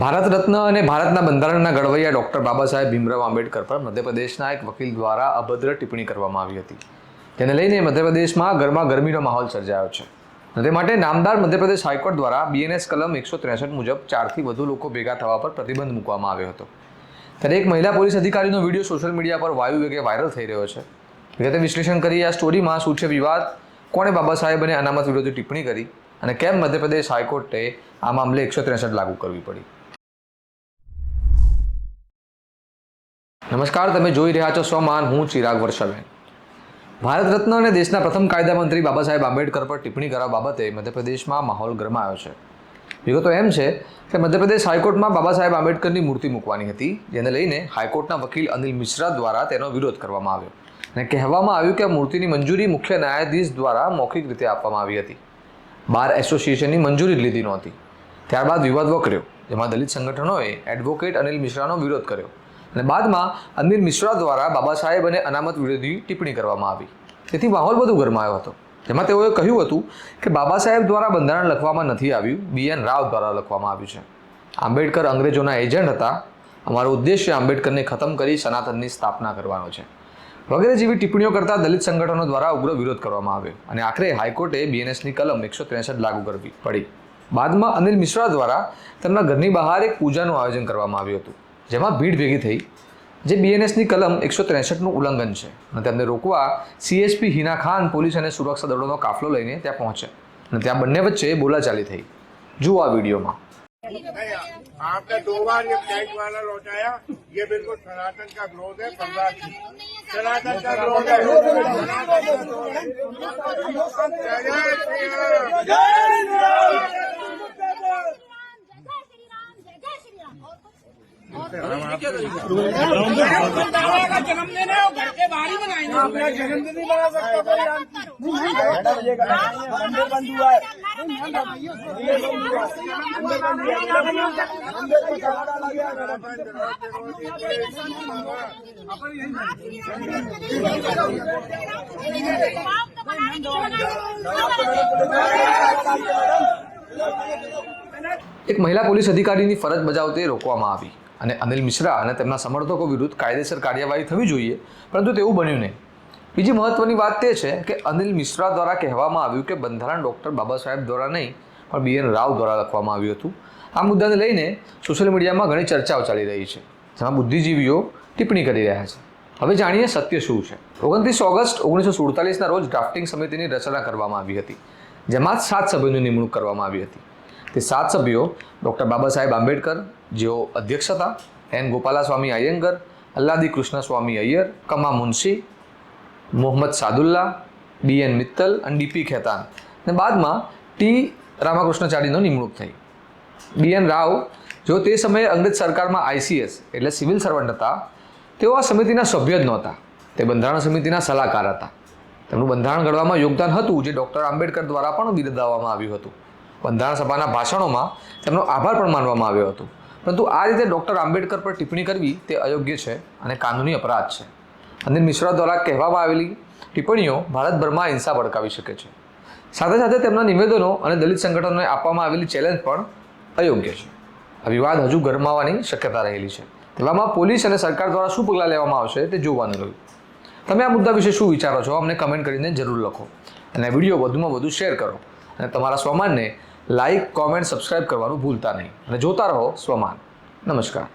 ભારત રત્ન અને ભારતના બંધારણના ઘડવૈયા ડૉક્ટર બાબા સાહેબ ભીમરાવ આંબેડકર પર મધ્યપ્રદેશના એક વકીલ દ્વારા અભદ્ર ટિપ્પણી કરવામાં આવી હતી. તેને લઈને મધ્યપ્રદેશમાં ગરમા ગરમીનો માહોલ સર્જાયો છે. અને તે માટે નામદાર મધ્યપ્રદેશ હાઈકોર્ટ દ્વારા બીએનએસ કલમ એકસો ત્રેસઠ મુજબ ચારથી વધુ લોકો ભેગા થવા પર પ્રતિબંધ મૂકવામાં આવ્યો હતો. ત્યારે એક મહિલા પોલીસ અધિકારીનો વીડિયો સોશિયલ મીડિયા પર વાયુ વેગે વાયરલ થઈ રહ્યો છે. વિગતે વિશ્લેષણ કરી આ સ્ટોરીમાં શું છે વિવાદ, કોણે બાબા સાહેબ અને અનામત વિરોધી ટિપ્પણી કરી અને કેમ મધ્યપ્રદેશ હાઈકોર્ટે આ મામલે એકસો ત્રેસઠ લાગુ કરવી પડી? નમસ્કાર, તમે જોઈ રહ્યા છો સ્વમાન, હું ચિરાગ વર્ષાબેન. ભારત રત્ન અને દેશના પ્રથમ કાયદા મંત્રી બાબા સાહેબ આંબેડકર પર ટિપ્પણી કરવા બાબતે મધ્યપ્રદેશમાં માહોલ ગરમાયો છે. વિગતો એમ છે કે મધ્યપ્રદેશ હાઈકોર્ટમાં બાબા સાહેબ આંબેડકરની મૂર્તિ મૂકવાની હતી, જેને લઈને હાઈકોર્ટના વકીલ અનિલ મિશ્રા દ્વારા તેનો વિરોધ કરવામાં આવ્યો. અને કહેવામાં આવ્યું કે આ મૂર્તિની મંજૂરી મુખ્ય ન્યાયાધીશ દ્વારા મૌખિક રીતે આપવામાં આવી હતી. બાર એસોસિએશનની મંજૂરી લીધી નહોતી. ત્યારબાદ વિવાદ વકર્યો, જેમાં દલિત સંગઠનોએ એડવોકેટ અનિલ મિશ્રાનો વિરોધ કર્યો. અને બાદમાં અનિલ મિશ્રા દ્વારા બાબા સાહેબ અને અનામત વિરોધી ટિપ્પણી કરવામાં આવી. તેથી માહોલ વધુ ગરમાયો હતો. જેમાં તેઓએ કહ્યું હતું કે બાબા સાહેબ દ્વારા બંધારણ લખવામાં નથી આવ્યું બી એન રાવ દ્વારા લખવામાં આવ્યું છે. આંબેડકર અંગ્રેજોના એજન્ટ હતા. અમારો ઉદ્દેશ્ય આંબેડકરને ખતમ કરી સનાતનની સ્થાપના કરવાનો છે. વગેરે જેવી ટિપ્પણીઓ કરતા દલિત સંગઠનો દ્વારા ઉગ્ર વિરોધ કરવામાં આવ્યો અને આખરે હાઈકોર્ટે બીએનએસની કલમ એકસો ત્રેસઠ લાગુ કરવી પડી. બાદમાં અનિલ મિશ્રા દ્વારા તેમના ઘરની બહાર એક પૂજાનું આયોજન કરવામાં આવ્યું હતું. જેમાં ભીડ ભેગી થઈ જે બીએનએસની કલમ એકસો ત્રેસઠનું ઉલ્લંઘન છે અને તેમને રોકવા સીએસપી હિના ખાન પોલીસ અને સુરક્ષા દળોનો કાફલો લઈને ત્યાં પહોંચે અને ત્યાં બંને વચ્ચે બોલાચાલી થઈ જુઓ આ વિડીયોમાં नहीं आपने दो बार ये टैग वाला लौटाया ये बिल्कुल सनातन का विरोध है पंद्रह सनातन का विरोध है जन्मदिन है वो घर के बाहर ही मनाएंगे अपना जन्मदिन नहीं मना सकता कोई बंद हुआ है એક મહિલા પોલીસ અધિકારીની ફરજ બજાવતે રોકવામાં આવી અને અનિલ મિશ્રા અને તેમના સમર્થકો વિરુદ્ધ કાયદેસર કાર્યવાહી થવી જોઈએ, પરંતુ તેવું બન્યું નહીં. બીજી મહત્વની વાત તે છે કે અનિલ મિશ્રા દ્વારા કહેવામાં આવ્યું કે બંધારણ ડૉક્ટર બાબા સાહેબ દ્વારા નહીં, પણ બી એન રાવ દ્વારા લખવામાં આવ્યું હતું. આ મુદ્દાને લઈને સોશિયલ મીડિયામાં ઘણી ચર્ચાઓ ચાલી રહી છે, જેમાં બુદ્ધિજીવીઓ ટિપ્પણી કરી રહ્યા છે. હવે જાણીએ સત્ય શું છે. ઓગણત્રીસ ઓગસ્ટ ઓગણીસો સુડતાલીસના રોજ ડ્રાફ્ટિંગ સમિતિની રચના કરવામાં આવી હતી, જેમાં સાત સભ્યોની નિમણૂક કરવામાં આવી હતી. તે સાત સભ્યો ડૉક્ટર બાબા સાહેબ આંબેડકર, જેઓ અધ્યક્ષ હતા, એન ગોપાલાસ્વામી અયંગર અલ્લાદી કૃષ્ણસ્વામી અય્યર, કમા મુનશી, મોહમ્મદ સાદુલ્લા, ડી એન મિત્તલ અને ડીપી ખેતાન. અને બાદમાં ટી રામાકૃષ્ણચારીનો નિમણૂક થઈ. ડી એન રાવ, જો તે સમયે અંગ્રેજ સરકારમાં આઈસીએસ એટલે સિવિલ સર્વન્ટ હતા, તેઓ આ સમિતિના સભ્ય જ નહોતા. તે બંધારણ સમિતિના સલાહકાર હતા. તેમનું બંધારણ ઘડવામાં યોગદાન હતું, જે ડૉક્ટર આંબેડકર દ્વારા પણ બિરદાવવામાં આવ્યું હતું. બંધારણ સભાના ભાષણોમાં તેમનો આભાર પણ માનવામાં આવ્યો હતો. પરંતુ આ રીતે ડૉક્ટર આંબેડકર પર ટિપ્પણી કરવી તે અયોગ્ય છે અને કાનૂની અપરાધ છે. અનિલ મિશ્રા દ્વારા કહેવામાં આવેલી ટિપ્પણીઓ ભારતભરમાં હિંસા ભડકાવી શકે છે. સાથે સાથે તેમના નિવેદનો અને દલિત સંગઠનોને આપવામાં આવેલી ચેલેન્જ પણ અયોગ્ય છે. આ વિવાદ હજુ ગરમાવાની શક્યતા રહેલી છે. તેવામાં પોલીસ અને સરકાર દ્વારા શું પગલાં લેવામાં આવશે તે જોવાનું રહ્યું. તમે આ મુદ્દા વિશે શું વિચારો છો? અમને કમેન્ટ કરીને જરૂર લખો. અને વીડિયો વધુમાં વધુ શેર કરો. અને તમારા સ્વમાનને લાઈક કોમેન્ટ સબસ્ક્રાઇબ કરવાનું ભૂલતા નહીં. અને જોતા રહો સ્વમાન. નમસ્કાર.